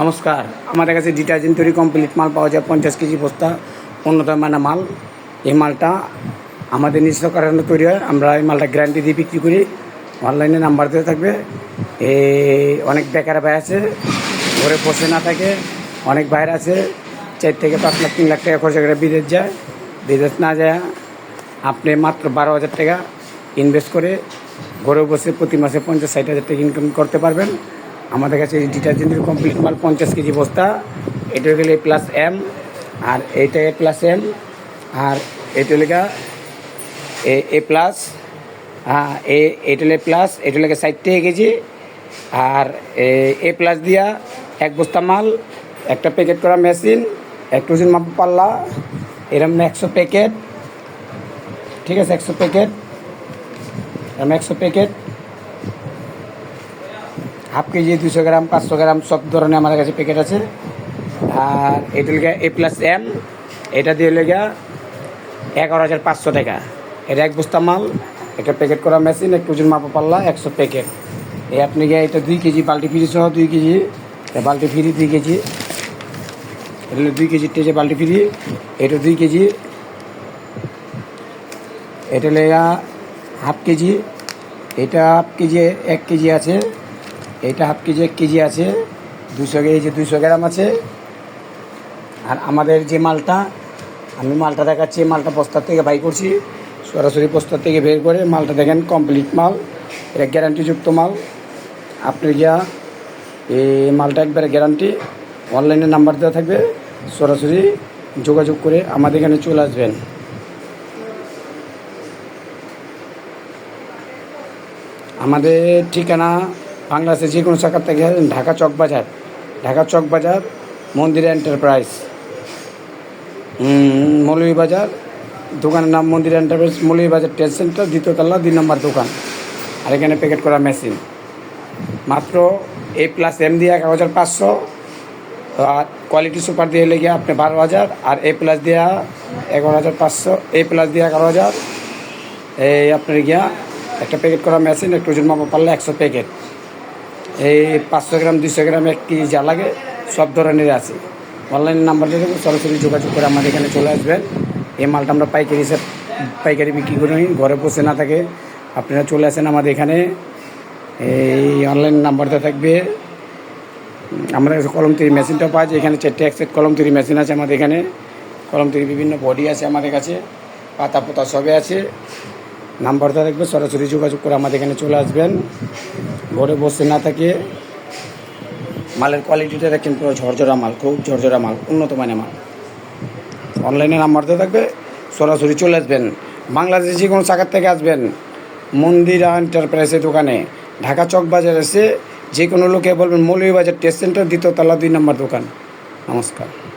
নমস্কার। আমাদের কাছে ডিটারজেন্ট তৈরি কমপ্লিট মাল পাওয়া যায় পঞ্চাশ কেজি বস্তা। উন্নত মানের মাল। এই মালটা আমাদের নিজস্ব কারণে তৈরি হয়। আমরা এই মালটা গ্যারান্টি দিয়ে বিক্রি করি। অনলাইনে নাম্বার দেওয়া থাকবে। এই অনেক বেকার ভাই আছে। ঘরে বসে না থাকে। অনেক বাইরে আছে। চার থেকে পাঁচ লাখ, তিন লাখ টাকা খরচা করে বিদেশ যায়। বিদেশ না যায় আপনি মাত্র বারো হাজার টাকা ইনভেস্ট করে ঘরে বসে প্রতি মাসে পঞ্চাশ, ষাট হাজার টাকা ইনকাম করতে পারবেন। আমাদের কাছে ডিটারজেন্টের কমপ্লিট মাল পঞ্চাশ কেজি বস্তা। এটা গেলে প্লাস এম আর এটা এ প্লাস এম আর এটা লেখা এ এ প্লাস এ এটা প্লাস এটা লেগে ষাট টাকা কেজি আর এ প্লাস দিয়া এক বস্তা মাল, একটা প্যাকেট করা মেশিন এক ওজন মাপ পাল্লা, এরম একশো প্যাকেট ঠিক আছে, একশো প্যাকেট এরম একশো প্যাকেট হাফ কেজি দুশো গ্রাম, পাঁচশো গ্রাম, সব ধরনের আমাদের কাছে প্যাকেট আছে। আর এটা লেগে এ প্লাস এম এটা দিয়ে লেগে এগারো হাজার পাঁচশো টাকা। এটা এক বস্তা মাল একটা প্যাকেট করা মেশিন এক ওজন মাপা পাল্লা, একশো প্যাকেট এই আপনি গিয়ে এটা দুই কেজি বাল্টি ফ্রি সহ, দুই কেজি বাল্টি ফ্রি, দুই কেজি। এটা দুই কেজি টেজে বাল্টি ফ্রি, এটা দুই কেজি। এটা লেগা হাফ কেজি, এটা হাফ কেজি, এক কেজি আছে। এটা হাফ কেজি, এক কেজি আছে দুশো কেজি দুশো গ্রাম আছে। আর আমাদের যে মালটা, আমি মালটা দেখাচ্ছি, মালটা বস্তার থেকে বাই করছি, সরাসরি বস্তার থেকে বের করে মালটা দেখেন কমপ্লিট মাল, এটা গ্যারান্টিযুক্ত মাল। আপনি যা এই মালটা একবারে গ্যারান্টি, অনলাইনে নাম্বার দেওয়া থাকবে, সরাসরি যোগাযোগ করে আমাদের এখানে চলে আসবেন। আমাদের ঠিকানা বাংলাদেশের যে কোনো শাখার থেকে ঢাকা চক বাজার। ঢাকা চক বাজার, মন্দির এন্টারপ্রাইজ। মৌলভীবাজার দোকানের নাম মন্দির এন্টারপ্রাইজ মৌলভীবাজার ট্রেড সেন্টার, দ্বিতীয় তলা, দুই নম্বর দোকান। আর এখানে প্যাকেট করা মেশিন। মাত্র এ প্লাস এম দিয়ে এগারো হাজার পাঁচশো, আর কোয়ালিটি সুপার দিয়ে লেগে আপনি বারো হাজার, আর এ প্লাস দেওয়া এগারো হাজার পাঁচশো, এ প্লাস দিয়ে এগারো হাজার। এই আপনার গিয়া একটা প্যাকেট করা মেশিন, একটু ওজন মাপা পারলে একশো প্যাকেট। এই পাঁচশো গ্রাম দুশো গ্রাম এক কেজি যা লাগে, সব ধরনের আছে। অনলাইন নাম্বার দিয়ে সরাসরি যোগাযোগ করে আমাদের এখানে চলে আসবেন। এই মালটা আমরা পাইকারি হিসেব, পাইকারি বিক্রি করি ঘরে বসে না থাকে। আপনারা চলে আসেন আমাদের এখানে। এই অনলাইন নাম্বারটা থাকবে। আমাদের কাছে কলম তৈরি মেশিনটাও পাওয়া যায়, এখানে চারটে একসেট কলম তৈরি মেশিন আছে আমাদের এখানে। কলম তৈরি বিভিন্ন বডি আছে আমাদের কাছে পাতা পোতা সবে আছে। নাম্বারটা দেখবে সরাসরি যোগাযোগ করে আমাদের এখানে চলে আসবেন। ঘরে বসে না থাকে। মালের কোয়ালিটিটা দেখেন পুরো ঝরঝরা মাল, খুব ঝরঝরা মাল, উন্নত মানের মাল। অনলাইনে নাম্বারটা থাকবে, সরাসরি চলে আসবেন। বাংলাদেশে যে কোনো শাখার থেকে আসবেন। মন্দিরা এন্টারপ্রাইজের দোকানে, ঢাকা চক বাজার এসে যে কোনো লোকে বলবেন, মৌলভীবাজার টেস্ট সেন্টার দ্বিতীয় তলা, দুই নম্বর দোকান। নমস্কার।